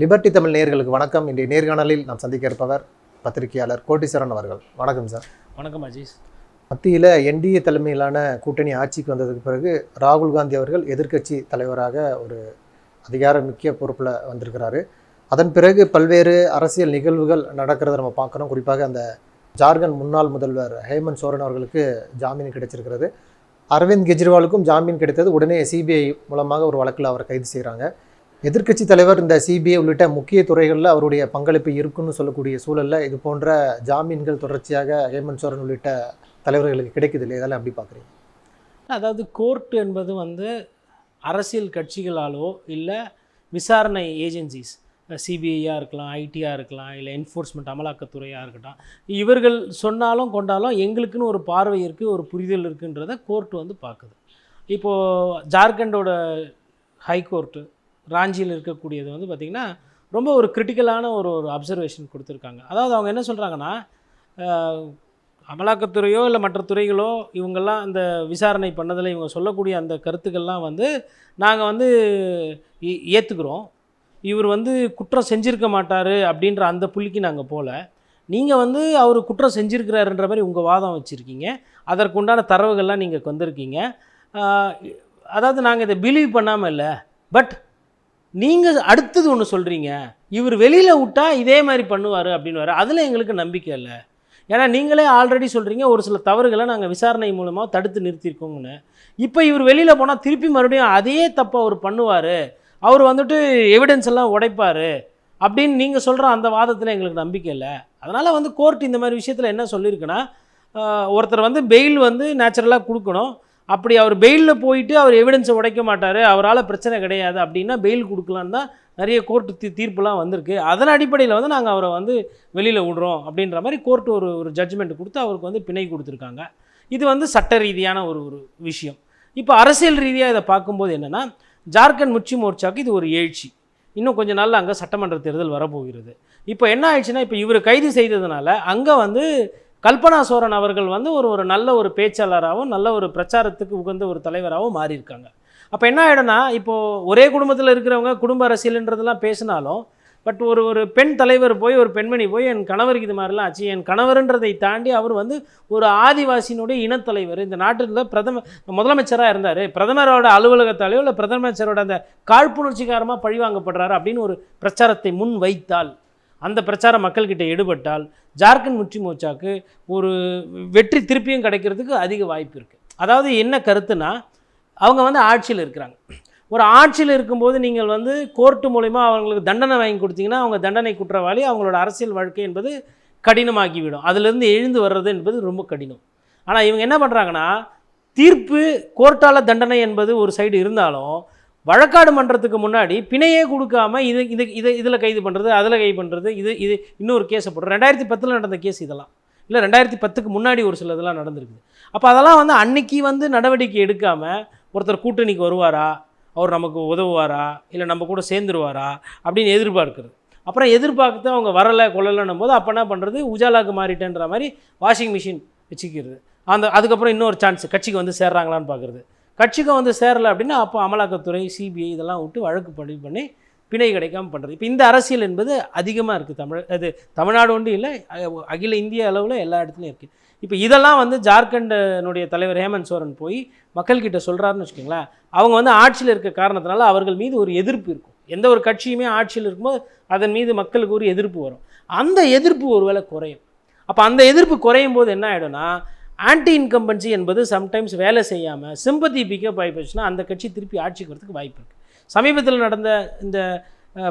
Liberty Tamil நேயர்களுக்கு வணக்கம். இன்றைய நேர்காணலில் நாம் சந்திக்க இருப்பவர் பத்திரிகையாளர் கோட்டீஸ்வரன் அவர்கள். வணக்கம் சார். வணக்கம் அஜீஸ். மத்தியில் என்டிஏ தலைமையிலான கூட்டணி ஆட்சிக்கு வந்ததுக்கு பிறகு ராகுல் காந்தி அவர்கள் எதிர்க்கட்சி தலைவராக ஒரு அதிகார முக்கிய பொறுப்பில் வந்திருக்கிறாரு. அதன் பிறகு பல்வேறு அரசியல் நிகழ்வுகள் நடக்கிறத நம்ம பார்க்குறோம். குறிப்பாக அந்த ஜார்க்கண்ட் முன்னாள் முதல்வர் ஹேமந்த் சோரன் அவர்களுக்கு ஜாமீன் கிடைச்சிருக்கிறது. அரவிந்த் கெஜ்ரிவாலுக்கும் ஜாமீன் கிடைத்தது உடனே சிபிஐ மூலமாக ஒரு வழக்கில் அவரை கைது செய்கிறாங்க எதிர்க்கட்சி தலைவர் இந்த சிபிஐ உள்ளிட்ட முக்கிய துறைகளில் அவருடைய பங்களிப்பு இருக்குன்னு சொல்லக்கூடிய சூழலில் இது போன்ற ஜாமீன்கள் தொடர்ச்சியாக ஹேமந்த் சோரன் உள்ளிட்ட தலைவர்களுக்கு கிடைக்குது இல்லை இதெல்லாம் எப்படி பார்க்குறீங்க அதாவது கோர்ட் என்பது வந்து அரசியல் கட்சிகளாலோ இல்லை விசாரணை ஏஜென்சிஸ் சிபிஐயாக இருக்கலாம் ஐடியாக இருக்கலாம் இல்லை என்ஃபோர்ஸ்மெண்ட் அமலாக்கத்துறையாக இருக்கட்டும். இவர்கள் சொன்னாலும் கொண்டாலும் எங்களுக்குன்னு ஒரு பார்வை இருக்குது ஒரு புரிதல் இருக்குன்றதை கோர்ட் வந்து பார்க்குது இப்போது ஜார்க்கண்டோட ஹைகோர்ட்டு ராஞ்சியில் இருக்கக்கூடியது வந்து பார்த்திங்கன்னா ரொம்ப ஒரு கிரிட்டிக்கலான ஒரு ஒரு அப்சர்வேஷன் கொடுத்துருக்காங்க. அதாவது அவங்க என்ன சொல்கிறாங்கன்னா அமலாக்கத்துறையோ இல்லை மற்ற துறைகளோ இவங்கெல்லாம் அந்த விசாரணை பண்ணதில் இவங்க சொல்லக்கூடிய அந்த கருத்துக்கள்லாம் வந்து நாங்கள் வந்து ஏ- ஏற்றுக்கிறோம் இவர் வந்து குற்றம் செஞ்சிருக்க மாட்டார் அப்படின்ற அந்த புள்ளிக்கு நாங்கள் போகல நீங்கள் வந்து அவர் குற்றம் செஞ்சுருக்கிறாருன்ற மாதிரி உங்கள் வாதம் வச்சுருக்கீங்க. அதற்குண்டான தரவுகள்லாம் நீங்கள் வந்திருக்கீங்க. அதாவது நாங்கள் இதை பிலீவ் பண்ணாமல் இல்லை. பட் நீங்கள் அடுத்தது ஒன்று சொல்கிறீங்க இவர் வெளியில் விட்டா இதே மாதிரி பண்ணுவார் அப்படின்னு அதில் எங்களுக்கு நம்பிக்கை இல்லை. ஏன்னா நீங்களே ஆல்ரெடி சொல்கிறீங்க ஒரு சில தவறுகளை நாங்கள் விசாரணை மூலமாக தடுத்து நிறுத்தியிருக்கோங்கன்னு இப்போ இவர் வெளியில் போனால் திருப்பி மறுபடியும் அதே தப்பை அவர் பண்ணுவார். அவர் வந்துட்டு எவிடன்ஸ் எல்லாம் உடைப்பார் அப்படின்னு நீங்கள் சொல்கிற அந்த வாதத்தில் எங்களுக்கு நம்பிக்கை இல்லை. அதனால் வந்து கோர்ட் இந்த மாதிரி விஷயத்தில் என்ன சொல்லியிருக்குன்னா ஒருத்தர் வந்து பெயில் வந்து நேச்சுரலாக கொடுக்கணும். அப்படி அவர் பெயிலில் போயிட்டு அவர் எவிடன்ஸை உடைக்க மாட்டார் அவரால் பிரச்சனை கிடையாது அப்படின்னா பெயில் கொடுக்கலான்னு தான் நிறைய கோர்ட்டு தீ தீர்ப்புலாம் வந்திருக்கு. அதன் அடிப்படையில் வந்து நாங்கள் அவரை வந்து வெளியில் விடுறோம் அப்படின்ற மாதிரி கோர்ட்டு ஒரு ஒரு ஜட்ஜ்மெண்ட் கொடுத்து அவருக்கு வந்து பிணை கொடுத்துருக்காங்க. இது வந்து சட்ட ரீதியான ஒரு ஒரு விஷயம். இப்போ அரசியல் ரீதியாக இதை பார்க்கும்போது என்னென்னா ஜார்க்கண்ட் முச்சி மோர்ச்சாக்கு இது ஒரு எழுச்சி. இன்னும் கொஞ்ச நாளில் அங்கே சட்டமன்ற தேர்தல் வரப்போகிறது. இப்போ என்ன ஆயிடுச்சுன்னா இப்போ இவர் கைது செய்ததுனால அங்கே வந்து கல்பனா சோரன் அவர்கள் வந்து ஒரு ஒரு நல்ல ஒரு பேச்சாளராகவும் நல்ல ஒரு பிரச்சாரத்துக்கு உகந்த ஒரு தலைவராகவும் மாறியிருக்காங்க. அப்போ என்ன ஆகிடும்னா இப்போது ஒரே குடும்பத்தில் இருக்கிறவங்க குடும்ப அரசியல்ன்றதெல்லாம் பேசினாலும் பட் ஒரு ஒரு பெண் தலைவர் போய் ஒரு பெண்மணி போய் என் கணவருக்கு இது மாதிரிலாம் ஆச்சு என் கணவருன்றதை தாண்டி அவர் வந்து ஒரு ஆதிவாசியினுடைய இனத்தலைவர். இந்த நாட்டில் பிரதம முதலமைச்சராக இருந்தார் பிரதமரோட அலுவலகத்தாலேயோ இல்லை பிரதமச்சரோட அந்த காழ்ப்புணர்ச்சிகாரமாக பழிவாங்கப்படுறாரு அப்படின்னு ஒரு பிரச்சாரத்தை முன் வைத்தால் அந்த பிரச்சாரம் மக்கள்கிட்ட ஈடுபட்டால் ஜார்க்கண்ட் முற்றி மோர்ச்சாக்கு ஒரு வெற்றி திருப்பியும் கிடைக்கிறதுக்கு அதிக வாய்ப்பு இருக்குது அதாவது என்ன கருத்துனா அவங்க வந்து ஆட்சியில் இருக்கிறாங்க. ஒரு ஆட்சியில் இருக்கும்போது நீங்கள் வந்து கோர்ட்டு மூலயமா அவங்களுக்கு தண்டனை வாங்கி கொடுத்தீங்கன்னா அவங்க தண்டனை குற்றவாளி அவங்களோட அரசியல் வாழ்க்கை என்பது கடினமாகிவிடும். அதிலிருந்து எழுந்து வர்றது என்பது ரொம்ப கடினம். ஆனால் இவங்க என்ன பண்ணுறாங்கன்னா தீர்ப்பு கோர்ட்டால் தண்டனை என்பது ஒரு சைடு இருந்தாலும் வழக்காடு மன்றத்துக்கு முன்னாடி பிணையே கொடுக்காம இது இது இது இதில் கைது பண்ணுறது அதில் கைது பண்ணுறது இது இது இன்னொரு கேஸை போடுறோம் ரெண்டாயிரத்தி பத்தில் நடந்த கேஸ் இதெல்லாம். இல்லை ரெண்டாயிரத்தி பத்துக்கு முன்னாடி ஒரு சில இதெல்லாம் நடந்திருக்குது. அப்போ அதெல்லாம் வந்து அன்னைக்கு வந்து நடவடிக்கை எடுக்காமல் ஒருத்தர் கூட்டணிக்கு வருவாரா? அவர் நமக்கு உதவுவாரா? இல்லை நம்ம கூட சேர்ந்துருவாரா? அப்படின்னு எதிர்பார்க்குறது. அப்புறம் எதிர்பார்த்து அவங்க வரலை கொள்ளலைன்னும் போது அப்போ என்ன பண்ணுறது உஜாலாக்கு மாறிட்டேன்ற மாதிரி வாஷிங் மிஷின் வச்சுக்கிறது. அந்த அதுக்கப்புறம் இன்னொரு சான்ஸ் கட்சிக்கு வந்து சேர்றாங்களான்னு பார்க்குறது. கட்சிக்கு வந்து சேரலை அப்படின்னா அப்போ அமலாக்கத்துறை சிபிஐ இதெல்லாம் விட்டு வழக்கு பதிவு பண்ணி பிணை கிடைக்காம பண்ணுறது இப்போ இந்த அரசியல் என்பது அதிகமாக இருக்குது தமிழ் அது தமிழ்நாடு ஒன்றும் இல்லை அகில இந்திய அளவில் எல்லா இடத்துலையும் இருக்குது இப்போ இதெல்லாம் வந்து ஜார்க்கண்டனுடைய தலைவர் ஹேமந்த் சோரன் போய் மக்கள்கிட்ட சொல்கிறாருன்னு வச்சுக்கோங்களேன் அவங்க வந்து ஆட்சியில் இருக்க காரணத்தினால அவர்கள் மீது ஒரு எதிர்ப்பு இருக்கும். எந்த ஒரு கட்சியுமே ஆட்சியில் இருக்கும்போது அதன் மீது மக்களுக்கு ஒரு எதிர்ப்பு வரும். அந்த எதிர்ப்பு ஒருவேளை குறையும். அப்போ அந்த எதிர்ப்பு குறையும் போது என்ன ஆகிடும்னா ஆன்டி இன்கம்பன்சி என்பது சம்டைம்ஸ் வேலை செய்யாமல் சிம்பத்தி பிக்கப் ஆகி போச்சுன்னா அந்த கட்சி திருப்பி ஆட்சிக்கு வரதுக்கு வாய்ப்பு இருக்குது சமீபத்தில் நடந்த இந்த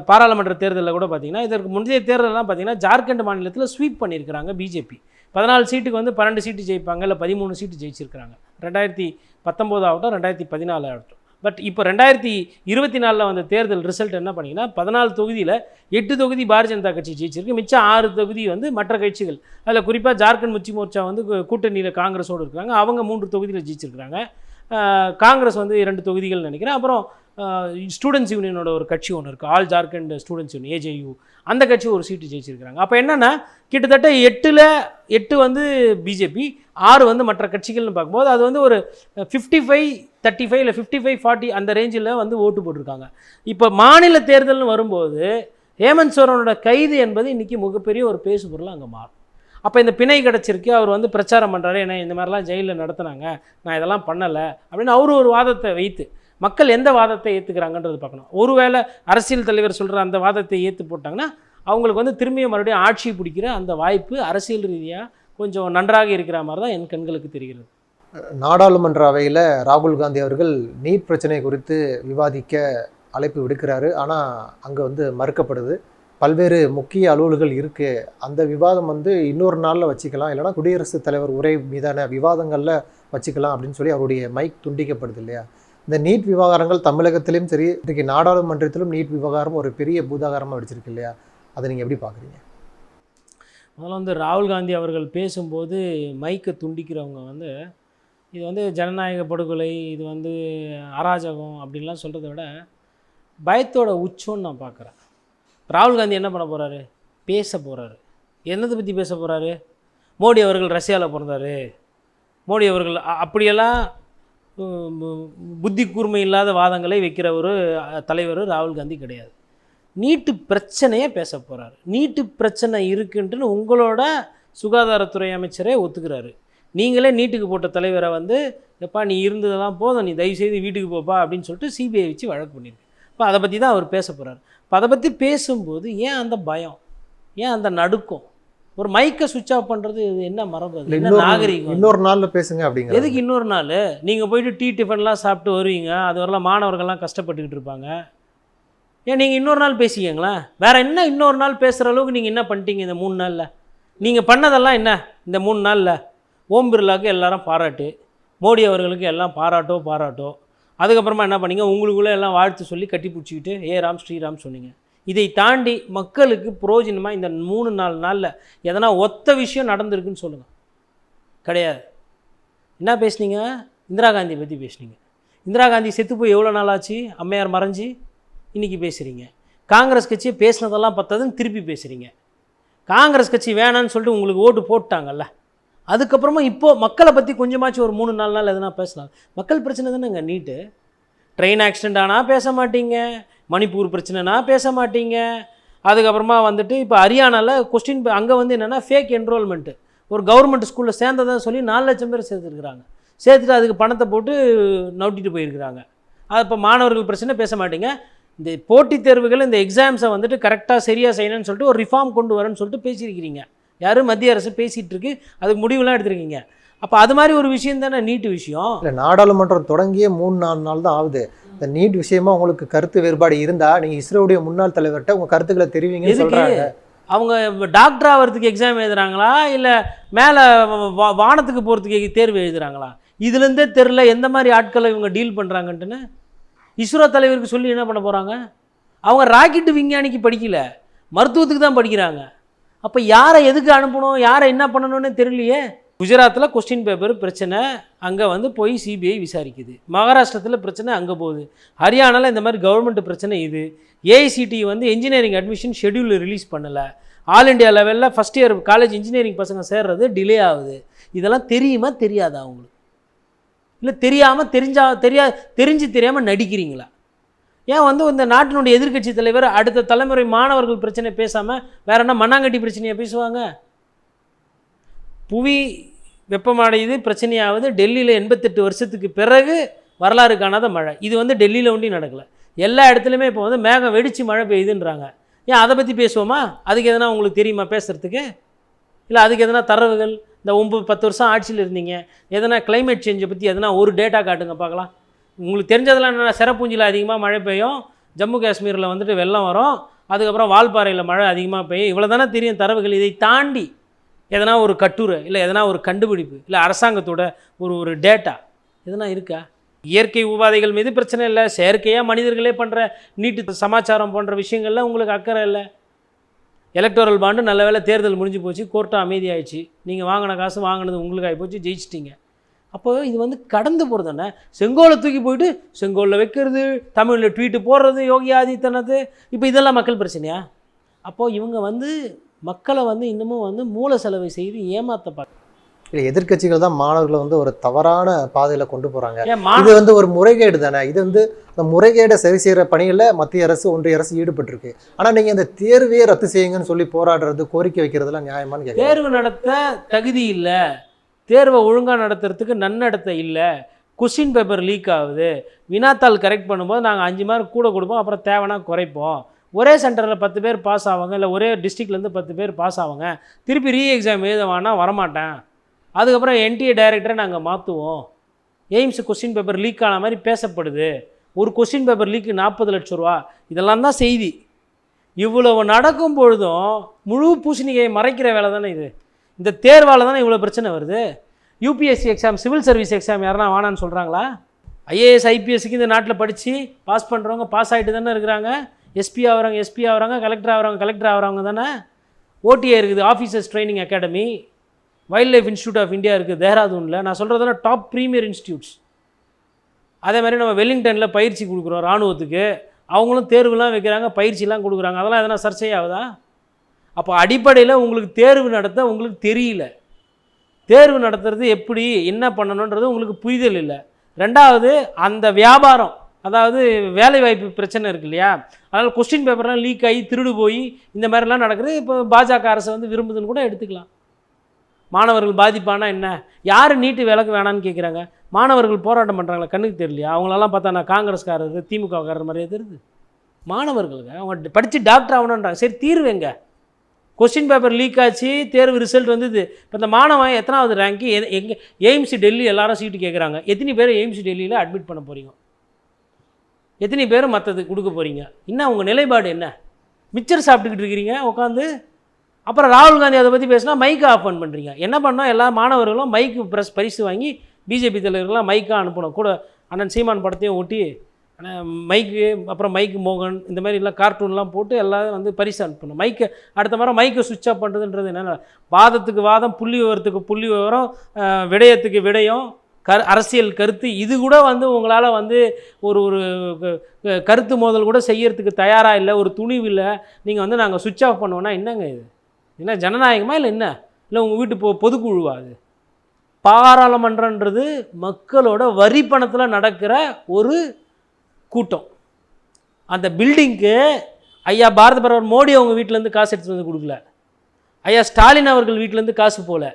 பாராளுமன்ற தேர்தலில் கூட பார்த்தீங்கன்னா இதற்கு முந்தைய தேர்தலெல்லாம் பார்த்தீங்கன்னா ஜார்க்கண்ட் மாநிலத்தில் ஸ்வீப் பண்ணியிருக்கிறாங்க பிஜேபி பதினாலு சீட்டுக்கு வந்து பன்னெண்டு சீட்டு ஜெயிப்பாங்க இல்லை பதிமூணு சீட்டு ஜெயிச்சிருக்கிறாங்க. ரெண்டாயிரத்தி பத்தொம்போது ஆகட்டும் ரெண்டாயிரத்தி பதினாலு ஆகட்டும். பட் இப்போ ரெண்டாயிரத்தி இருபத்தி நாலில் வந்த தேர்தல் ரிசல்ட் என்ன பண்ணிங்கன்னா பதினாலு தொகுதியில் எட்டு தொகுதி பாரதிய ஜனதா கட்சி ஜெயிச்சிருக்கு. மிச்சம் ஆறு தொகுதி வந்து மற்ற கட்சிகள். அதில் குறிப்பாக ஜார்க்கண்ட் முச்சி மோர்ச்சா வந்து கூட்டணியில் காங்கிரஸோடு இருக்காங்க. அவங்க மூன்று தொகுதியில் ஜெயிச்சிருக்கிறாங்க. காங்கிரஸ் வந்து இரண்டு தொகுதிகள் நினைக்கிறேன். அப்புறம் ஸ்டூடெண்ட்ஸ் யூனியனோட ஒரு கட்சி ஒன்று இருக்குது all Jharkhand students union AJSU அந்த கட்சி ஒரு சீட்டு ஜெயிச்சிருக்கிறாங்க. அப்போ என்னென்னா கிட்டத்தட்ட எட்டில் எட்டு வந்து பிஜேபி ஆறு வந்து மற்ற கட்சிகள்னு பார்க்கும்போது அது வந்து ஒரு ஃபிஃப்டி ஃபைவ் தேர்ட்டி ஃபைவ் இல்லை ஃபிஃப்டி ஃபைவ் ஃபார்ட்டி அந்த ரேஞ்சில் வந்து ஓட்டு போட்டிருக்காங்க. இப்போ மாநில தேர்தல்னு வரும்போது ஹேமந்த் சோரனோட கைது என்பது இன்றைக்கி மிகப்பெரிய ஒரு பேசு பொருள் அங்கே மாறும். அப்போ இந்த பிணை கிடச்சிருக்கு அவர் வந்து பிரச்சாரம் பண்ணுறாரு ஏன்னா இந்த மாதிரிலாம் ஜெயிலில் நடத்துனாங்க நான் இதெல்லாம் பண்ணலை அப்படின்னு அவரும் ஒரு வாதத்தை வைத்து மக்கள் எந்த வாதத்தை ஏற்றுக்கிறாங்கன்றது பார்க்கணும். ஒருவேளை அரசியல் தலைவர் சொல்கிற அந்த வாதத்தை ஏற்று போட்டாங்கன்னா அவங்களுக்கு வந்து திரும்பியும் மறுபடியும் ஆட்சி பிடிக்கிற அந்த வாய்ப்பு அரசியல் ரீதியாக கொஞ்சம் நன்றாக இருக்கிற மாதிரி தான் என் கண்களுக்கு தெரிகிறது. நாடாளுமன்ற அவையில் ராகுல் காந்தி அவர்கள் நீட் பிரச்சனை குறித்து விவாதிக்க அழைப்பு விடுக்கிறாரு. ஆனால் அங்கே வந்து மறுக்கப்படுது. பல்வேறு முக்கிய அலுவல்கள் இருக்குது அந்த விவாதம் வந்து இன்னொரு நாளில் வச்சுக்கலாம். இல்லைனா குடியரசுத் தலைவர் உரை மீதான விவாதங்களில் வச்சுக்கலாம் அப்படின்னு சொல்லி அவருடைய மைக் துண்டிக்கப்படுது இல்லையா? இந்த நீட் விவகாரங்கள் தமிழகத்திலும் சரி இன்றைக்கு நாடாளுமன்றத்திலும் நீட் விவகாரம் ஒரு பெரிய பூதாகாரமாக வச்சிருக்கு இல்லையா? அதை நீங்கள் எப்படி பார்க்குறீங்க? முதல்ல வந்து ராகுல் காந்தி அவர்கள் பேசும்போது மைக்கை துண்டிக்கிறவங்க வந்து இது வந்து ஜனநாயக படுகொலை இது வந்து அராஜகம் அப்படின்லாம் சொல்கிறத விட பயத்தோட உச்சம்னு நான் பார்க்குறேன். ராகுல் காந்தி என்ன பண்ண போகிறாரு பேச போகிறாரு என்னதை பற்றி பேச போகிறாரு மோடி அவர்கள் ரஷ்யாவில் பிறந்தார். மோடி அவர்கள் அப்படியெல்லாம் புத்தி கூர்மை இல்லாத வாதங்களை வைக்கிற ஒரு தலைவர் ராகுல் காந்தி கிடையாது. நீட்டு பிரச்சனையே பேச போகிறாரு நீட்டு பிரச்சனை இருக்குன்ட்டுன்னு உங்களோட சுகாதாரத்துறை அமைச்சரே ஒத்துக்கிறாரு. நீங்களே நீட்டுக்கு போட்ட தலைவரை வந்து எப்பா நீ இருந்ததெல்லாம் போதும் நீ தயவுசெய்து வீட்டுக்கு போப்பா அப்படின்னு சொல்லிட்டு சிபிஐ வச்சு வழக்கு பண்ணியிருக்கு இப்போ அதை பற்றி தான் அவர் பேச போகிறார் இப்போ அதை பற்றி பேசும்போது ஏன் அந்த பயம்? ஏன் அந்த நடுக்கம்? ஒரு மைக்கை சுவிட்ச் ஆஃப் பண்ணுறது இது என்ன மரபு? என்ன இன்னொரு நாகரிகம்? இன்னொரு நாளில் பேசுங்க அப்படிங்கிற எதுக்கு இன்னொரு நாள்? நீங்கள் போயிட்டு டீ டிஃபன்லாம் சாப்பிட்டு வருவீங்க. அது வரலாம் மாணவர்கள்லாம் கஷ்டப்பட்டுக்கிட்டு இருப்பாங்க. ஏன் நீங்கள் இன்னொரு நாள் பேசிக்கங்களேன். வேற என்ன இன்னொரு நாள் பேசுகிற அளவுக்கு நீங்கள் என்ன பண்ணிட்டீங்க இந்த மூணு நாளில்? நீங்கள் பண்ணதெல்லாம் என்ன இந்த மூணு நாளில்? ஓம் பிர்லாவுக்கு எல்லாரும் பாராட்டு. மோடி அவர்களுக்கு எல்லாம் பாராட்டோ பாராட்டோ. அதுக்கப்புறமா என்ன பண்ணீங்க? உங்களுக்குள்ளே எல்லாம் வாழ்த்து சொல்லி கட்டி பிடிச்சிக்கிட்டு ஏ ராம் ஸ்ரீராம் சொன்னீங்க. இதை தாண்டி மக்களுக்கு புரோஜனமாக இந்த மூணு நாலு நாளில் எதனா ஒத்த விஷயம் நடந்திருக்குன்னு சொல்லுங்கள் கிடையாது. என்ன பேசுனீங்க? இந்திரா காந்தியை பற்றி பேசுனீங்க. இந்திரா காந்தி செத்து போய் எவ்வளோ நாள் ஆச்சு? அம்மையார் மறைஞ்சு இன்றைக்கி பேசுகிறீங்க காங்கிரஸ் கட்சி பேசுனதெல்லாம் பத்தாதுன்னு திருப்பி பேசுகிறீங்க காங்கிரஸ் கட்சி வேணான்னு சொல்லிட்டு உங்களுக்கு ஓட்டு போட்டாங்கல்ல. அதுக்கப்புறமா இப்போது மக்களை பற்றி கொஞ்சமாச்சும் ஒரு மூணு நாலு நாள் எதனா பேசலாம். மக்கள் பிரச்சனை தானேங்க நீட்டு. ட்ரெயின் ஆக்சிடென்ட் ஆனால் பேச மாட்டீங்க. மணிப்பூர் பிரச்சனைனா பேச மாட்டீங்க. அதுக்கப்புறமா வந்துட்டு இப்போ ஹரியானாவில் கொஸ்டின் அங்கே வந்து என்னென்னா ஃபேக் என்ரோல்மெண்ட்டு ஒரு கவர்மெண்ட் ஸ்கூலில் சேர்ந்ததா சொல்லி நாலு லட்சம் பேர் சேர்த்துருக்குறாங்க. சேர்த்துட்டு அதுக்கு பணத்தை போட்டு நவுட்டிட்டு போயிருக்கிறாங்க. அது இப்போ மாணவர்கள் பிரச்சனை பேச மாட்டீங்க. இந்த போட்டித் தேர்வுகள் இந்த எக்ஸாம்ஸை வந்துட்டு கரெக்டாக சரியாக செய்யணும்னு சொல்லிட்டு ஒரு ரிஃபார்ம் கொண்டு வரேன்னு சொல்லிட்டு பேசியிருக்கிறீங்க. யாரும் மத்திய அரசு பேசிகிட்டு இருக்கு. அதுக்கு முடிவுலாம் எடுத்திருக்கீங்க. அப்போ அது மாதிரி ஒரு விஷயம் தானே நீட்டு விஷயம். இல்லை நாடாளுமன்றம் தொடங்கியே மூணு நாலு நாள் தான் ஆகுது. இந்த நீட் விஷயமா உங்களுக்கு கருத்து வேறுபாடு இருந்தா நீங்க இஸ்ரோவுடைய முன்னாள் தலைவர்கிட்ட உங்க கருத்துக்களை தெரிவிங்கன்னு சொல்றாங்க. அவங்க டாக்டர் ஆகிறதுக்கு எக்ஸாம் எழுதுறாங்களா? இல்லை மேலே வானத்துக்கு போகிறதுக்கு தேர்வு எழுதுறாங்களா? இதுலேருந்தே தெரில எந்த மாதிரி ஆட்களை இவங்க டீல் பண்ணுறாங்கன்ட்டுன்னு இஸ்ரோ தலைவருக்கு சொல்லி என்ன பண்ண போகிறாங்க அவங்க ராக்கெட்டு விஞ்ஞானிக்கு படிக்கல. மருத்துவத்துக்கு தான் படிக்கிறாங்க. அப்போ யாரை எதுக்கு அனுப்பணும்? யாரை என்ன பண்ணணும்னு தெரியலையே. குஜராத்தில் கொஸ்டின் பேப்பர் பிரச்சனை அங்கே வந்து போய் சிபிஐ விசாரிக்குது. மகாராஷ்டிரத்தில் பிரச்சனை அங்கே போகுது. ஹரியானாவில் இந்த மாதிரி கவர்மெண்ட் பிரச்சனை இது. ஏஐசிடி வந்து இன்ஜினியரிங் அட்மிஷன் ஷெட்யூல் ரிலீஸ் பண்ணலை. ஆல் இண்டியா லெவலில் ஃபஸ்ட் இயர் காலேஜ் இன்ஜினியரிங் பசங்க சேர்றது டிலே ஆகுது. இதெல்லாம் தெரியுமா தெரியாதா அவங்களுக்கு இல்லை தெரியாமல் தெரிஞ்சா தெரியா தெரிஞ்சு தெரியாமல் நடிக்கிறீங்களா? ஏன் வந்து இந்த நாட்டினுடைய எதிர்க்கட்சி தலைவர் அடுத்த தலைமுறை மாணவர்கள் பிரச்சனை பேசாமல் வேற என்ன மண்ணாங்கட்டி பிரச்சனையை பேசுவாங்க? புவி வெப்பமடையுது பிரச்சனையாவது டெல்லியில் எண்பத்தெட்டு வருஷத்துக்கு பிறகு வரலாறு காணாத மழை. இது வந்து டெல்லியில் ஒண்டி நடக்கலை. எல்லா இடத்துலையுமே இப்போ வந்து மேகம் வெடித்து மழை பெய்யுதுன்றாங்க. ஏன் அதை பற்றி பேசுவோமா? அதுக்கு எதனா உங்களுக்கு தெரியுமா பேசுகிறதுக்கு இல்லை அதுக்கு எதனா தரவுகள்? இந்த ஒம்பது பத்து வருஷம் ஆட்சியில் இருந்தீங்க. எதனா கிளைமேட் சேஞ்சை பற்றி எதனா ஒரு டேட்டா காட்டுங்க பார்க்கலாம். உங்களுக்கு தெரிஞ்சதெல்லாம் என்னென்னா சிறப்பூஞ்சியில் அதிகமாக மழை பெய்யும். ஜம்மு காஷ்மீரில் வந்துட்டு வெள்ளம் வரும். அதுக்கப்புறம் வால்பாறையில் மழை அதிகமாக பெய்யும். இவ்வளோ தானே தெரியும் தரவுகள். இதை தாண்டி எதனா ஒரு கட்டுரை இல்லை எதனா ஒரு கண்டுபிடிப்பு இல்லை அரசாங்கத்தோட ஒரு ஒரு டேட்டா எதனா இருக்கா? இயற்கை உபாதைகள் மீது பிரச்சனை இல்லை செயற்கையாக மனிதர்களே பண்ணுற நீட்டு சமாச்சாரம் போன்ற விஷயங்கள்லாம் உங்களுக்கு அக்கறை இல்லை. எலக்டோரல் பாண்டு நல்ல வேளை தேர்தல் முடிஞ்சு போச்சு கோர்ட்டாக அமைதியாயிடுச்சு. நீங்கள் வாங்கின காசு வாங்கினது உங்களுக்காகி போச்சு ஜெயிச்சிட்டீங்க. அப்போ இது வந்து கடந்து போகிறது செங்கோலை தூக்கி போயிட்டு செங்கோலில் வைக்கிறது தமிழில் ட்வீட்டு போடுறது யோகி ஆதித்யநாத் இப்போ இதெல்லாம் மக்கள் பிரச்சனையா? அப்போது இவங்க வந்து மக்களை வந்து இன்னமும் வந்து மூல செலவை செய்து ஏமாத்த பார்க்க இல்லை எதிர்க்கட்சிகள் தான் மாணவர்களை வந்து ஒரு தவறான பாதையில கொண்டு மா இது வந்து ஒரு முறைகேடு தானே? இது வந்து அந்த முறைகேடை சரி செய்யற பணியில மத்திய அரசு ஒன்றிய அரசு ஈடுபட்டிருக்கு. ஆனா நீங்க இந்த தேர்வையே ரத்து செய்யுங்கன்னு சொல்லி போராடுறது கோரிக்கை வைக்கிறதுலாம் நியாயமான்னு கேட்குறேன் தேர்வு நடத்த தகுதி இல்லை. தேர்வை ஒழுங்காக நடத்துறதுக்கு நன்னடத்தை இல்லை. கொஸ்டின் பேப்பர் லீக் ஆகுது. வினாத்தாள் கரெக்ட் பண்ணும்போது நாங்கள் அஞ்சு மார்க் கூட கொடுப்போம் அப்புறம் தேவைன்னா குறைப்போம். ஒரே சென்டரில் பத்து பேர் பாஸ் ஆவாங்க இல்லை ஒரே டிஸ்ட்ரிக்ட்லேருந்து பத்து பேர் பாஸ் ஆவாங்க. திருப்பி ரீ எக்ஸாம் எழுதவானா வரமாட்டேன். அதுக்கப்புறம் என்டிஏ டைரக்டரை நாங்கள் மாற்றுவோம் எய்ம்ஸ் கொஸ்டின் பேப்பர் லீக் ஆன மாதிரி பேசப்படுது. ஒரு கொஸ்டின் பேப்பர் லீக்கு நாற்பது லட்ச ரூபா. இதெல்லாம் தான் செய்தி. இவ்வளவு நடக்கும் பொழுதும் முழு பூசணிக்கையை மறைக்கிற வேலை தானே இது. இந்த தேர்வால் தானே இவ்வளோ பிரச்சனை வருது? UPSC exam civil service exam யாருன்னா வேணான்னு சொல்கிறாங்களா ஐஏஎஸ் ஐபிஎஸ்சிக்கு இந்த நாட்டில் படித்து பாஸ் பண்ணுறவங்க பாஸ் ஆகிட்டு தானே இருக்கிறாங்க? எஸ்பி ஆகிறவங்க எஸ்பி ஆகிறாங்க கலெக்டர் ஆகிறாங்க கலெக்டர் ஆகிறவங்க தானே? ஓடிஏ இருக்குது officers training academy wildlife institute of India இருக்குது தேராதூனில் நான் சொல்கிறதெல்லாம் டாப் ப்ரீமியர் இன்ஸ்டியூட்ஸ் அதே மாதிரி நம்ம வெல்லிங்டனில் பயிற்சி கொடுக்குறோம் இராணுவத்துக்கு அவங்களும் தேர்வுலாம் வைக்கிறாங்க பயிற்சிலாம் கொடுக்குறாங்க. அதெல்லாம் எதனா சர்ச்சையாகுதா? அப்போ அடிப்படையில் உங்களுக்கு தேர்வு நடத்த உங்களுக்கு தெரியல. தேர்வு நடத்துறது எப்படி என்ன பண்ணணுன்றது உங்களுக்கு புரிதல் இல்லை. ரெண்டாவது அந்த வியாபாரம். அதாவது வேலைவாய்ப்பு பிரச்சனை இருக்கு இல்லையா? அதனால் கொஸ்டின் பேப்பர்லாம் லீக் ஆகி திருடு போய் இந்த மாதிரிலாம் நடக்குது. இப்போ பாஜக அரசு வந்து விரும்புதுன்னு கூட எடுத்துக்கலாம். மாணவர்கள் பாதிப்பானா என்ன? யார் நீட்டு விலக்கு வேணான்னு கேட்குறாங்க மாணவர்கள் போராட்டம் பண்ணுறாங்களா கண்ணுக்கு தெரியலையா? அவங்களெல்லாம் பார்த்தா நான் காங்கிரஸ்காரர் திமுகக்காரர் மாதிரியே தெரியுது. மாணவர்களுக்கு அவங்க படித்து டாக்டர் ஆகணுன்றாங்க சரி தீர்வுங்க கொஸ்டின் பேப்பர் லீக் ஆச்சு தேர்வு ரிசல்ட் வந்தது. இப்போ இந்த மாணவன் எத்தனாவது ரேங்க்கு எங்கே எய்ம்ஸ் டெல்லி எல்லாரும் சீட்டு கேட்குறாங்க எத்தனை பேர் எய்ம்ஸ் டெல்லியில் அட்மிட் பண்ண போகிறீங்க எத்தனை பேர் மற்றது கொடுக்க போகிறீங்க என்ன உங்கள் நிலைப்பாடு என்ன? மிச்சர் சாப்பிட்டுக்கிட்டு இருக்கிறீங்க உட்காந்து அப்புறம் ராகுல் காந்தி அதை பற்றி பேசினா மைக்கை ஆஃப் ஆன் பண்ணுறீங்க என்ன பண்ணோம்? எல்லா மாணவர்களும் மைக்கு ப்ரெஸ் பரிசு வாங்கி பிஜேபி தலைவர்கள்லாம் மைக்காக அனுப்பணும். கூட அண்ணன் சீமான் படத்தையும் ஒட்டி மைக்கு அப்புறம் மைக்கு மோகன் இந்த மாதிரி எல்லாம் கார்ட்டூன்லாம் போட்டு எல்லாரும் வந்து பரிசு அனுப்பணும். மைக்கை அடுத்த வாரம் மைக்கை சுவிட்ச் ஆஃப் பண்ணுறதுன்றது என்னென்ன வாதத்துக்கு வாதம் புள்ளி விவரத்துக்கு புள்ளி விவரம் விடயத்துக்கு விடயம் கரு அரசியல் கருத்து இது கூட வந்து உங்களால் வந்து ஒரு ஒரு கருத்து மோதல் கூட செய்யறதுக்கு தயாராக இல்லை ஒரு துணிவு இல்லை. நீங்கள் வந்து நாங்கள் சுவிட்ச் ஆஃப் பண்ணோன்னா என்னங்க இது? என்ன ஜனநாயகமா இல்லை என்ன? இல்லை உங்கள் வீட்டு பொ பொதுக்குழுவா அது? பாராளுமன்றன்றது மக்களோட வரி பணத்தில் நடக்கிற ஒரு கூட்டம். அந்த பில்டிங்க்கு ஐயா பாரத பிரதமர் மோடி அவங்க வீட்டிலேருந்து காசு எடுத்துகிட்டு வந்து கொடுக்கல. ஐயா ஸ்டாலின் அவர்கள் வீட்டிலேருந்து காசு போகல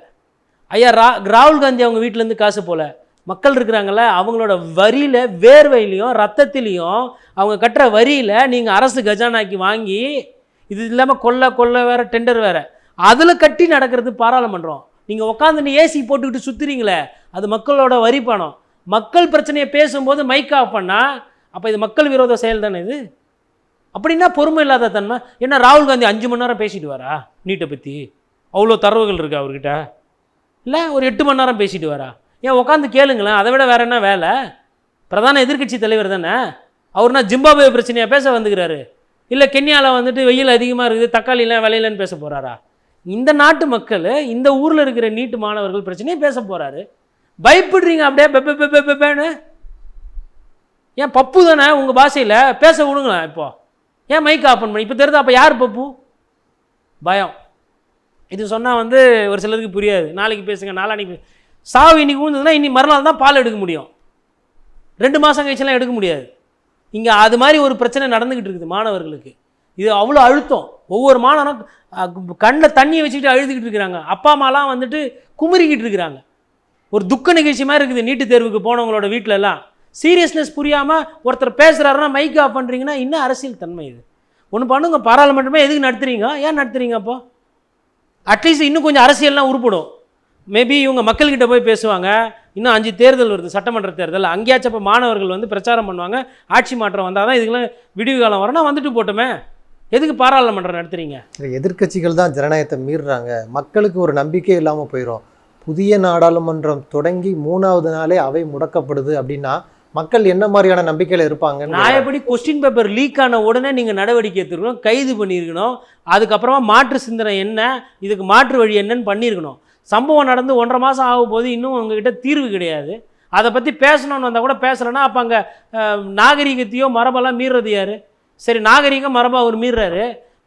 ஐயா ரா ராகுல் காந்தி அவங்க வீட்டிலேருந்து காசு போல. மக்கள் இருக்கிறாங்கள அவங்களோட வரியில் வேர்வையிலையும் ரத்தத்திலையும் அவங்க கட்டுற வரியில் நீங்கள் அரசு கஜானாக்கி வாங்கி இது இல்லாமல் கொள்ள கொள்ள வேற டெண்டர் வேற. அதில் கட்டி நடக்கிறது பாராளுமன்றம். நீங்கள் உட்காந்துட்டு ஏசி போட்டுக்கிட்டு சுற்றுறீங்களே அது மக்களோட வரி பணம். மக்கள் பிரச்சனையை பேசும்போது மைக் ஆஃப் பண்ணால் அப்போ இது மக்கள் விரோத செயல் தானே இது? அப்படின்னா பொறுமை இல்லாத தன்மை? என்ன ராகுல் காந்தி அஞ்சு மணி நேரம் பேசிட்டு வரா நீட்டை பற்றி அவ்வளோ தரவுகள் இருக்கா அவர்கிட்ட. இல்லை ஒரு எட்டு மணி நேரம் பேசிட்டு வரா. ஏன் உட்காந்து கேளுங்களேன் அதை விட வேற என்ன வேலை? பிரதான எதிர்க்கட்சி தலைவர் தானே? அவர்னா ஜிம்பாபே பிரச்சனையாக பேச வந்துக்கிறாரு. இல்லை கென்யாவில் வந்துட்டு வெயில் அதிகமாக இருக்குது தக்காளிலாம் விளையலன்னு பேச போகிறாரா இந்த நாட்டு மக்கள் இந்த ஊரில் இருக்கிற நீட்டு மாணவர்கள் பிரச்சனையும் பேச போகிறாரு பயப்படுறீங்க அப்படியே பெப்ப பெப்ப பெப்பேன்னு ஏன் பப்பு தானே உங்கள் பாஷையில்? பேச விடுங்களேன் இப்போ. ஏன் மைக் ஆப்பன் பண்ணி இப்போ தெரியுதா அப்போ யார் பப்பு? பயம். இது சொன்னால் வந்து ஒரு சிலருக்கு புரியாது. நாளைக்கு பேசுங்க நாளான்னைக்கு சாவு இன்னைக்கு ஊழ்ந்ததுன்னா இனி மறுநாள் தான் பால் எடுக்க முடியும். ரெண்டு மாதம் கழிச்செல்லாம் எடுக்க முடியாது. இங்கே அது மாதிரி ஒரு பிரச்சனை நடந்துக்கிட்டு இருக்குது மாணவர்களுக்கு. இது அவ்வளோ அழுத்தம். ஒவ்வொரு மாணவனும் கண்ணில் தண்ணியை வச்சுக்கிட்டு அழுதுகிட்டு இருக்கிறாங்க. அப்பா அம்மாலாம் வந்துட்டு குமுறிக்கிட்டு இருக்கிறாங்க. ஒரு துக்க நிகழ்ச்சி மாதிரி இருக்குது நீட்டு தேர்வுக்கு போனவங்களோட வீட்ல எல்லாம் சீரியஸ்னஸ் புரியாமல் ஒருத்தர் பேசுகிறாருன்னா மைக் ஆஃப் பண்ணுறீங்கன்னா இன்னும் அரசியல் தன்மை இது. ஒன்று பண்ணுங்க பாராளுமன்றமே எதுக்கு நடத்துறீங்க? ஏன் நடத்துறீங்க அப்போ? அட்லீஸ்ட் இன்னும் கொஞ்சம் அரசியல்லாம் உருப்படும். மேபி இவங்க மக்கள்கிட்ட போய் பேசுவாங்க. இன்னும் அஞ்சு தேர்தல் வருது சட்டமன்ற தேர்தல். அங்கேயாச்சும் அப்போ மாணவர்கள் வந்து பிரச்சாரம் பண்ணுவாங்க. ஆட்சி மாற்றம் வந்தால் தான் இதுக்கெல்லாம் விடிவு காலம் வரணும் வந்துட்டு போட்டுமே. எதுக்கு பாராளுமன்றம் நடத்துறீங்க? எதிர்கட்சிகள் எதிர்க்கட்சிகள் தான் ஜனநாயகத்தை மீறுறாங்க. மக்களுக்கு ஒரு நம்பிக்கை இல்லாமல் போயிடும் புதிய நாடாளுமன்றம் தொடங்கி மூணாவது நாளே அவை முடக்கப்படுது அப்படின்னா மக்கள் என்ன மாதிரியான நம்பிக்கையில் இருப்பாங்க நான் எப்படி கொஸ்டின் பேப்பர் லீக் ஆன உடனே நீங்கள் நடவடிக்கை எடுத்துருக்கணும் கைது பண்ணியிருக்கணும் அதுக்கப்புறமா மாற்று சிந்தனை என்ன இதுக்கு மாற்று வழி என்னன்னு பண்ணியிருக்கணும். சம்பவம் நடந்து ஒன்றரை மாதம் ஆகும் போது இன்னும் உங்ககிட்ட தீர்வு கிடையாது. அதை பற்றி பேசணும்னு வந்தால் கூட பேசலைன்னா அப்போ அங்கே நாகரிகத்தையோ மரபெல்லாம் மீறுறது யார்? சரி நாகரிகம் மரபாக அவர் மீறுறாரு.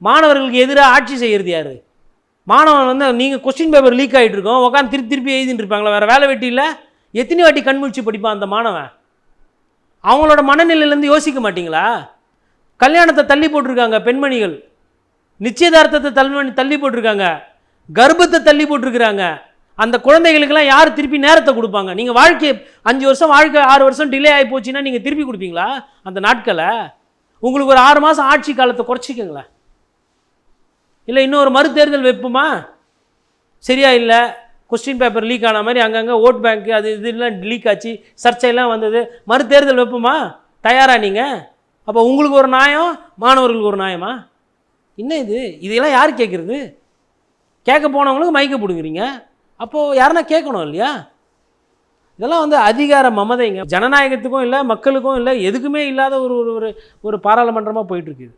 மாணவர்களுக்கு எதிராக ஆட்சி செய்கிறது யார்? மாணவன் வந்து நீங்கள் கொஸ்டின் பேப்பர் லீக் ஆகிட்டு இருக்கோம் உட்காந்து திருப்பி திருப்பி எழுதிட்டு இருப்பாங்களா வேறு வேலை வெட்டி இல்லை? எத்தனை வாட்டி கண்முழிச்சு படிப்பான் அந்த மாணவன்? அவங்களோட மனநிலையிலேருந்து யோசிக்க மாட்டிங்களா? கல்யாணத்தை தள்ளி போட்டிருக்காங்க பெண்மணிகள். நிச்சயதார்த்தத்தை தள்ளி தள்ளி போட்டிருக்காங்க. கர்ப்பத்தை தள்ளி போட்டிருக்கிறாங்க. அந்த குழந்தைகளுக்கெல்லாம் யார் திருப்பி நேரத்தை கொடுப்பாங்க? நீங்கள் வாழ்க்கை அஞ்சு வருஷம் வாழ்க்கை ஆறு வருஷம் டிலே ஆகி போச்சுன்னா நீங்கள் திருப்பி கொடுப்பீங்களா? அந்த நாட்களை? உங்களுக்கு ஒரு ஆறு மாதம் ஆட்சி காலத்தை குறைச்சிக்கங்களேன். இல்லை இன்னொரு மறுதேர்தல் வைப்போமா? சரியா இல்லை? கொஸ்டின் பேப்பர் லீக் ஆன மாதிரி அங்கங்கே ஓட் பேங்க் அது இதெல்லாம் லீக் ஆச்சு. சர்ச்சையெல்லாம் வந்தது. மறுதேர்தல் வைப்போமா? தயாரா நீங்கள் அப்போ உங்களுக்கு ஒரு நியாயம் மாணவர்களுக்கு ஒரு நியாயமா? என்ன இது? இதெல்லாம் யார் கேட்குறது கேட்க போனவங்களுக்கு மயக்க பிடுங்குறீங்க. அப்போது யாருன்னா கேட்கணும் இல்லையா? இதெல்லாம் வந்து அதிகார மமதைங்க. ஜனநாயகத்துக்கும் இல்லை மக்களுக்கும் இல்லை எதுக்குமே இல்லாத ஒரு ஒரு ஒரு ஒரு பாராளுமன்றமாக போயிட்டுருக்குது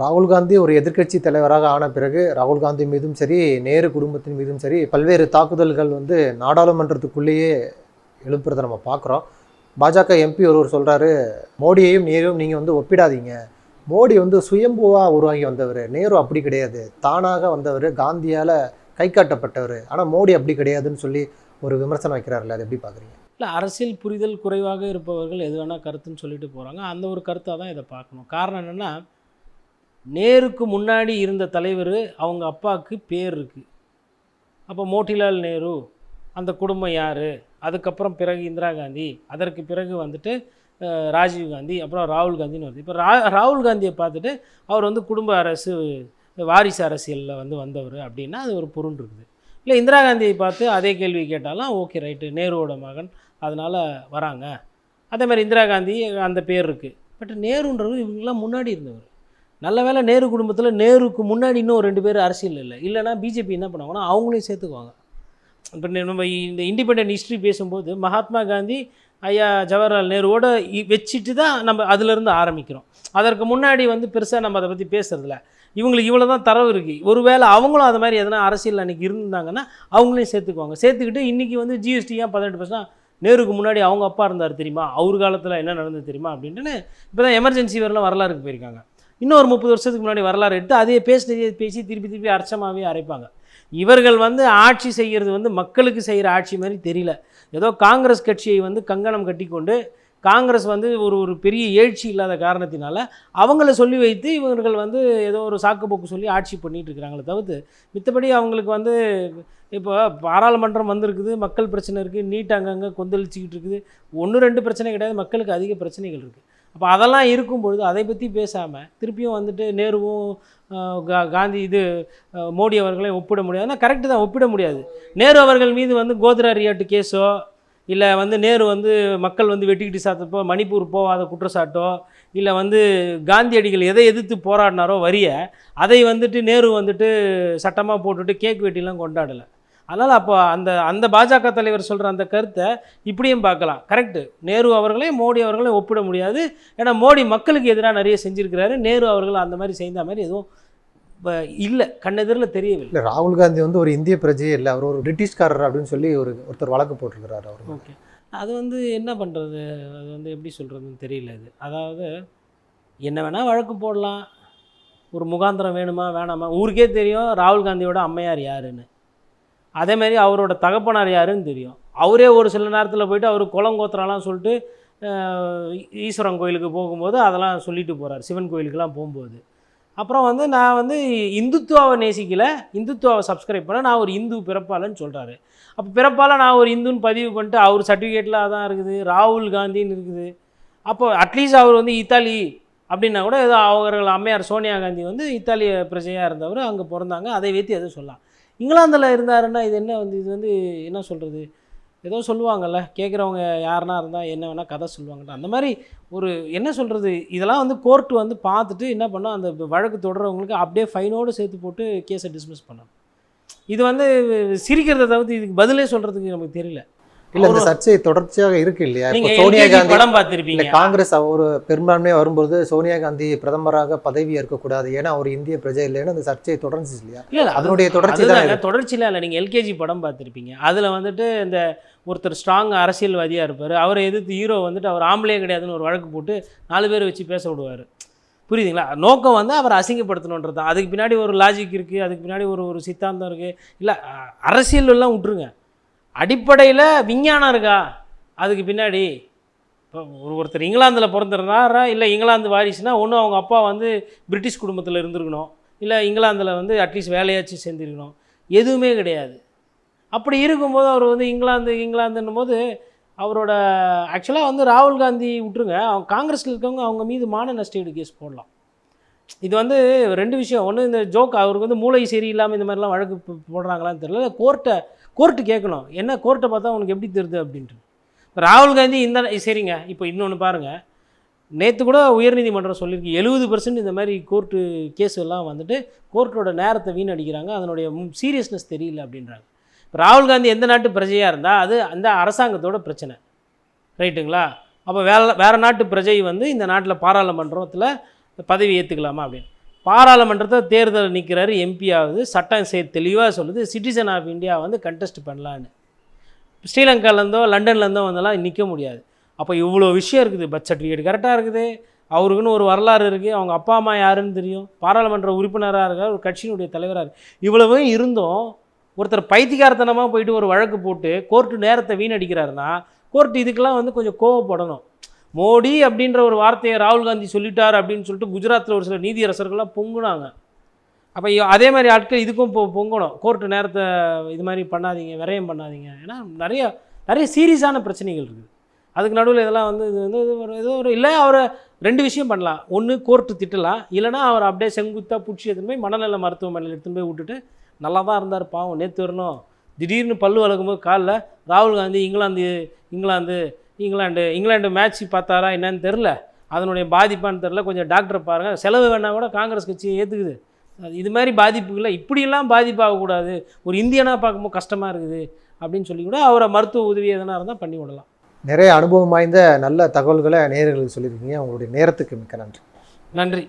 ராகுல் காந்தி ஒரு எதிர்க்கட்சி தலைவராக ஆன பிறகு ராகுல் காந்தி மீதும் சரி நேரு குடும்பத்தின் மீதும் சரி பல்வேறு தாக்குதல்கள் வந்து நாடாளுமன்றத்துக்குள்ளேயே எழுப்புறதை நம்ம பார்க்குறோம் பாஜக எம்பி ஒருவர் சொல்கிறாரு மோடியையும் நேரும் நீங்கள் வந்து ஒப்பிடாதீங்க. மோடி வந்து சுயம்புவாக உருவாகி வந்தவர். நேரு அப்படி கிடையாது. தானாக வந்தவர். காந்தியால் கை காட்டப்பட்டவர். ஆனால் மோடி அப்படி கிடையாதுன்னு சொல்லி ஒரு விமர்சனம் வைக்கிறார்ல அது எப்படி பார்க்குறீங்க இல்லை அரசியல் புரிதல் குறைவாக இருப்பவர்கள் எது வேணால் கருத்துன்னு சொல்லிட்டு போகிறாங்க அந்த ஒரு கருத்தாக தான் இதை பார்க்கணும். காரணம் என்னென்னா நேருக்கு முன்னாடி இருந்த தலைவர் அவங்க அப்பாவுக்கு பேர் இருக்குது அப்போ மோட்டிலால் நேரு அந்த குடும்பம் யார்? அதுக்கப்புறம் பிறகு இந்திரா காந்தி அதற்கு பிறகு வந்துட்டு ராஜீவ் காந்தி அப்புறம் ராகுல் காந்தின்னு வருது. இப்போ ரா ராகுல் காந்தியை பார்த்துட்டு அவர் வந்து குடும்ப அரசு வாரிசு அரசியலில் வந்து வந்தவர் அப்படின்னா அது ஒரு பொருள் இருக்குது. இல்லை இந்திரா காந்தியை பார்த்து அதே கேள்வி கேட்டாலும் ஓகே ரைட்டு நேருவோட மகன் அதனால் வராங்க. அதே மாதிரி இந்திரா காந்தி அந்த பேர் இருக்குது பட் நேருன்றவர் இவங்கெல்லாம் முன்னாடி இருந்தவர். நல்ல வேளை நேரு குடும்பத்தில் நேருக்கு முன்னாடி இன்னும் ரெண்டு பேர் அரசியல் இல்லை. இல்லைன்னா பிஜேபி என்ன பண்ணுவாங்கன்னா அவங்களையும் சேர்த்துக்குவாங்க. இப்போ நம்ம இந்த இண்டிபெண்டன்ட் ஹிஸ்ட்ரி பேசும்போது மகாத்மா காந்தி ஐயா ஜவஹர்லால் நேருவோட இ- வச்சுட்டு தான் நம்ம அதிலிருந்து ஆரம்பிக்கிறோம். அதற்கு முன்னாடி வந்து பெருசாக நம்ம அதை பற்றி பேசுறதில்ல. இவங்களுக்கு இவ்வளோ தான் தரவு இருக்குது ஒருவேளை அவங்களும் அது மாதிரி எதனா அரசியல் அன்றைக்கி இருந்தாங்கன்னா அவங்களையும் சேர்த்துக்குவாங்க. சேர்த்துக்கிட்டு இன்றைக்கி வந்து ஜிஎஸ்டி ஏன் பதினெட்டு பர்சன்ட் நேருக்கு முன்னாடி அவங்க அப்பா இருந்தார் தெரியுமா? அவர் காலத்தில் என்ன நடந்தது தெரியுமா? அப்படின்ட்டுன்னு இப்போ தான் எமர்ஜென்சி வரலாம் வரலாறுக்கு போயிருக்காங்க. இன்னொரு முப்பது வருஷத்துக்கு முன்னாடி வரலாறு எடுத்து அதே பேசினதே பேசி திருப்பி திருப்பி அர்ச்சமாகவே அரைப்பாங்க. இவர்கள் வந்து ஆட்சி செய்கிறது வந்து மக்களுக்கு செய்கிற ஆட்சி மாதிரி தெரியல. ஏதோ காங்கிரஸ் கட்சியை வந்து கங்கணம் கட்டிக்கொண்டு காங்கிரஸ் வந்து ஒரு ஒரு பெரிய எழுச்சி இல்லாத காரணத்தினால அவங்கள சொல்லி வைத்து இவர்கள் வந்து ஏதோ ஒரு சாக்குப்போக்கு சொல்லி ஆட்சி பண்ணிகிட்டு இருக்கிறாங்களே தவிர்த்து மித்தபடி அவங்களுக்கு வந்து இப்போ பாராளுமன்றம் வந்திருக்குது மக்கள் பிரச்சனை இருக்குது நீட் அங்கங்கே கொந்தளிச்சிக்கிட்டு இருக்குது. ஒன்று ரெண்டு பிரச்சனை கிடையாது மக்களுக்கு அதிக பிரச்சனைகள் இருக்குது அப்போ அதெல்லாம் இருக்கும் பொழுது அதை பற்றி பேசாமல் திருப்பியும் வந்துட்டு நேருவும் கா- காந்தி இது மோடி அவர்களையும் ஒப்பிட முடியாதுன்னா கரெக்டு தான் ஒப்பிட முடியாது. நேரு அவர்கள் மீது வந்து கோத்ரா ரியாட்டு கேஸோ இல்லை வந்து நேரு வந்து மக்கள் வந்து வெட்டிக்கிட்டு சாத்தப்போ மணிப்பூர் போகாத குற்றச்சாட்டோ இல்லை வந்து காந்தியடிகள் எதை எதிர்த்து போராடினாரோ வரிய அதை வந்துட்டு நேரு வந்துட்டு சட்டமாக போட்டுட்டு கேக் வெட்டிலாம் கொண்டாடலை. அதனால் அப்போ அந்த அந்த பாஜக தலைவர் சொல்கிற அந்த கருத்தை இப்படியும் பார்க்கலாம். கரெக்டு நேரு அவர்களையும் மோடி அவர்களையும் ஒப்பிட முடியாது. ஏன்னா மோடி மக்களுக்கு எதிராக நிறைய செஞ்சுருக்கிறாரு. நேரு அவர்கள் அந்த மாதிரி செய்த மாதிரி எதுவும் இல்லை. கண்ணெதிரில் தெரியவில்லை. இல்லை ராகுல் காந்தி வந்து ஒரு இந்திய பிரஜையே இல்லை. அவர் ஒரு பிரிட்டிஷ்காரர் அப்படின்னு சொல்லி ஒரு ஒருத்தர் வழக்கு போட்டிருக்கிறாரு அவர். ஓகே. அது வந்து என்ன பண்ணுறது அது வந்து எப்படி சொல்கிறதுன்னு தெரியல இது. அதாவது என்ன வேணால் வழக்கு போடலாம். ஒரு முகாந்திரம் வேணுமா வேணாமா? ஊருக்கே தெரியும். ராகுல் காந்தியோட அம்மையார் யாருன்னு. அதே மாதிரி அவரோட தகப்பனார் யாருன்னு தெரியும். அவரே ஒரு சில நேரத்தில் போயிட்டு அவர் குளங்கோத்திரம்லாம் சொல்லிட்டு ஈஸ்வரன் கோயிலுக்கு போகும்போது அதெல்லாம் சொல்லிட்டு போகிறார் சிவன் கோயிலுக்கெல்லாம் போகும்போது. அப்புறம் வந்து நான் வந்து இந்துத்துவாவை நேசிக்கலை. இந்துத்துவாவை சப்ஸ்கிரைப் பண்ண நான் ஒரு இந்து பிறப்பாளன்னு சொல்கிறாரு அப்போ பிறப்பால் நான் ஒரு இந்துன்னு பதிவு பண்ணிட்டு அவர் சர்டிஃபிகேட்டில் அதான் இருக்குது. ராகுல் காந்தின்னு இருக்குது. அப்போ அட்லீஸ்ட் அவர் வந்து இத்தாலி அப்படின்னா கூட ஏதோ அவர்கள் அம்மையார் சோனியா காந்தி வந்து இத்தாலிய பிரஜையாக இருந்தவர் அங்கே பிறந்தாங்க. அதை வைத்து எதுவும் சொல்லலாம். இங்கிலாந்தில் இருந்தாருன்னா இது என்ன வந்து இது வந்து என்ன சொல்கிறது ஏதோ சொல்லுவாங்கல்ல கேட்குறவங்க யாருனா இருந்தால் என்ன வேணால் கதை சொல்லுவாங்கல்ல. அந்த மாதிரி ஒரு என்ன சொல்கிறது இதெல்லாம் வந்து கோர்ட்டு வந்து பார்த்துட்டு என்ன பண்ணோம் அந்த வழக்கு தொடர்றவங்களுக்கு அப்படியே ஃபைனோடு சேர்த்து போட்டு கேஸை டிஸ்மிஸ் பண்ணணும். இது வந்து சிரிக்கிறத தவிர்த்து இதுக்கு பதிலே சொல்கிறதுக்கு நமக்கு தெரியல. இல்லை இந்த சர்ச்சை தொடர்ச்சியாக இருக்கு இல்லையா? இப்போ சோனியா காந்தி படம் பார்த்துருப்பீங்க. காங்கிரஸ் ஒரு பெரும்பான்மையாக வரும்போது சோனியா காந்தி பிரதமராக பதவி ஏற்கக்கூடாது. ஏன்னா அவர் இந்திய பிரஜை இல்லைன்னு அந்த சர்ச்சையை தொடர்ந்துச்சு இல்லையா? இல்ல இல்ல, அது- அதனுடைய தொடர்ச்சி தான் தொடர்ச்சியில் இல்லை. நீங்கள் எல்கேஜி படம் பார்த்துருப்பீங்க. அதில் வந்துட்டு இந்த ஒருத்தர் ஸ்ட்ராங் அரசியல்வாதியாக இருப்பார். அவரை எதிர்த்து ஹீரோ வந்துட்டு அவர் ஆம்பளே கிடையாதுன்னு ஒரு வழக்கு போட்டு நாலு பேர் வச்சு பேச விடுவார். புரியுதுங்களா? நோக்கம் வந்து அவரை அசிங்கப்படுத்தணுன்றது தான் அதுக்கு பின்னாடி ஒரு லாஜிக் இருக்குது அதுக்கு பின்னாடி ஒரு ஒரு சித்தாந்தம் இருக்குது இல்லை அரசியல் எல்லாம் விட்டுருங்க அடிப்படையில் விஞ்ஞானம் இருக்கா? அதுக்கு பின்னாடி இப்போ ஒரு ஒருத்தர் இங்கிலாந்தில் பிறந்திருந்தாரா? இல்லை இங்கிலாந்து வாரிசுனா ஒன்று அவங்க அப்பா வந்து பிரிட்டிஷ் குடும்பத்தில் இருந்திருக்கணும். இல்லை இங்கிலாந்தில் வந்து அட்லீஸ்ட் வேலையாச்சும் சேர்ந்துருக்கணும். எதுவுமே கிடையாது. அப்படி இருக்கும்போது அவர் வந்து இங்கிலாந்து இங்கிலாந்துன்னும் போது அவரோட ஆக்சுவலாக வந்து ராகுல் காந்தி விட்டுருங்க. அவங்க காங்கிரஸில் இருக்கவங்க அவங்க மீது மான நஷ்டஈடு கேஸ் போடலாம். இது வந்து ரெண்டு விஷயம். ஒன்று இந்த ஜோக் அவருக்கு வந்து மூளை சரியில்லாமல் இந்த மாதிரிலாம் வழக்கு போடுறாங்களான்னு தெரியல. கோர்ட்டை கோர்ட்டு கேட்கணும். என்ன கோர்ட்டை பார்த்தா உனக்கு எப்படி தெரியுது அப்படின்ட்டு. இப்போ ராகுல் காந்தி இந்த சரிங்க. இப்போ இன்னொன்று பாருங்கள் நேற்று கூட உயர்நீதிமன்றம் சொல்லியிருக்கு. எழுபது பர்சன்ட் இந்த மாதிரி கோர்ட்டு கேஸ் எல்லாம் வந்துட்டு கோர்ட்டோட நேரத்தை வீணடிக்கிறாங்க. அதனுடைய சீரியஸ்னஸ் தெரியல அப்படின்றாங்க. இப்போ ராகுல் காந்தி எந்த நாட்டு பிரஜையாக இருந்தால் அது அந்த அரசாங்கத்தோட பிரச்சனை. ரைட்டுங்களா? அப்போ வேற வேறு நாட்டு பிரஜை வந்து இந்த நாட்டில் பாராளுமன்றத்தில் பதவி ஏற்றுக்கலாமா அப்படின்னு. பாராளுமன்றத்தை தேர்தல் நிற்கிறாரு எம்பி ஆகுது. சட்டம் சே தெளிவாக சொல்லுது. சிட்டிசன் ஆஃப் இந்தியா வந்து கண்டெஸ்ட் பண்ணலான்னு. ஸ்ரீலங்காலேருந்தோ லண்டன்லேருந்தோ வந்தெல்லாம் நிற்க முடியாது. அப்போ இவ்வளோ விஷயம் இருக்குது. பர்த் சர்டிஃபிகேட் கரெக்டாக இருக்குது. அவருக்குன்னு ஒரு வரலாறு இருக்குது அவங்க அப்பா அம்மா யாருன்னு தெரியும். பாராளுமன்ற உறுப்பினராக இருக்கார். ஒரு கட்சியினுடைய தலைவராக இருக்கு இவ்வளவும் இருந்தும் ஒருத்தர் பைத்தியக்காரத்தனமாக போயிட்டு ஒரு வழக்கு போட்டு கோர்ட்டு நேரத்தை வீணடிக்கிறாருன்னா கோர்ட் இதுக்கெல்லாம் வந்து கொஞ்சம் கோவப்படணும். மோடி அப்படின்ற ஒரு வார்த்தையை ராகுல் காந்தி சொல்லிட்டார் அப்படின்னு சொல்லிட்டு குஜராத்தில் ஒரு சில நீதியரசர்கள்லாம் பொங்குனாங்க. அப்போ அதே மாதிரி ஆட்கள் இதுக்கும் பொ பொங்கணும். கோர்ட்டு நேரத்தை இது மாதிரி பண்ணாதீங்க விரயம் பண்ணாதீங்க. ஏன்னா நிறைய நிறைய சீரியஸான பிரச்சனைகள் இருக்குது அதுக்கு நடுவில் இதெல்லாம் வந்து இது வந்து இது ஒரு ஏதோ ஒரு இல்லை அவரை ரெண்டு விஷயம் பண்ணலாம். ஒன்று கோர்ட்டு திட்டலாம். இல்லைனா அவர் அப்படியே செங்குத்தாக பிடிச்சி எடுத்துன்னு போய் மனநல மருத்துவமனையில் எடுத்துன்னு போய் விட்டுட்டு நல்லா தான் இருந்தார் பாவம். நேற்று வரணும். திடீர்னு பல்லு வளர்க்கும்போது காலில் ராகுல் Gandhi England England England England match பார்த்தாரா என்னன்னு தெரில அதனுடைய பாதிப்பான்னு தெரில கொஞ்சம் டாக்டரை பாருங்கள் செலவு வேணால் கூட காங்கிரஸ் கட்சி ஏற்றுக்குது இது மாதிரி பாதிப்புகளை இப்படியெல்லாம் பாதிப்பாகக்கூடாது. ஒரு இந்தியனாக பார்க்கும்போது கஷ்டமாக இருக்குது அப்படின்னு சொல்லி கூட அவரை மருத்துவ உதவி எதனா இருந்தால் பண்ணி விடலாம். நிறைய அனுபவம் வாய்ந்த நல்ல தகவல்களை நேயர்களுக்கு சொல்லியிருக்கீங்க. உங்களுடைய நேரத்துக்கு மிக்க நன்றி. நன்றி.